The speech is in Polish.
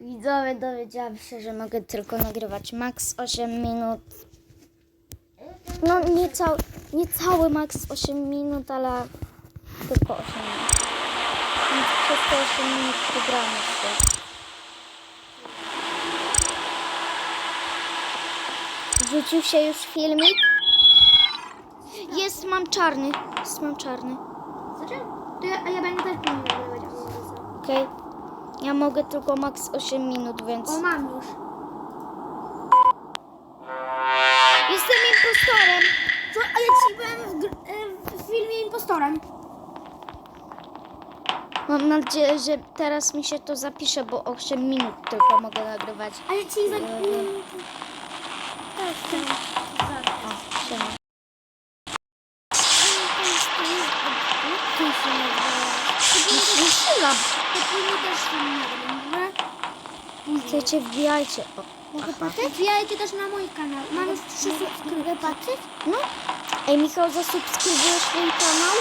Widzowie dowiedziałam się, że mogę tylko nagrywać max 8 minut. No nie cały, nie cały max 8 minut, ale tylko 8 minut. Więc przez te 8 minut wygramy się. Wrzucił się już filmik? Jest, mam czarny. Jest, mam czarny. Zaczę? To ja, a ja będę też nagrywać. Okej. Ja mogę tylko max 8 minut, więc... O, mam już. Jestem impostorem! Co? A ja ci byłem w, e, w filmie impostorem. Mam nadzieję, że teraz mi się to zapisze, bo 8 minut tylko mogę nagrywać. A ja ci za... Mhm. Tak, tak. O, siema. Ty się nazywa. Wysyłam. To też Chcecie, wbijajcie. O, Mogę patrzeć? Wbijajcie też na mój kanał. Mam już trzy subskrypcje. patrzeć? No. Ej, Michał, zasubskrybujesz mój kanał?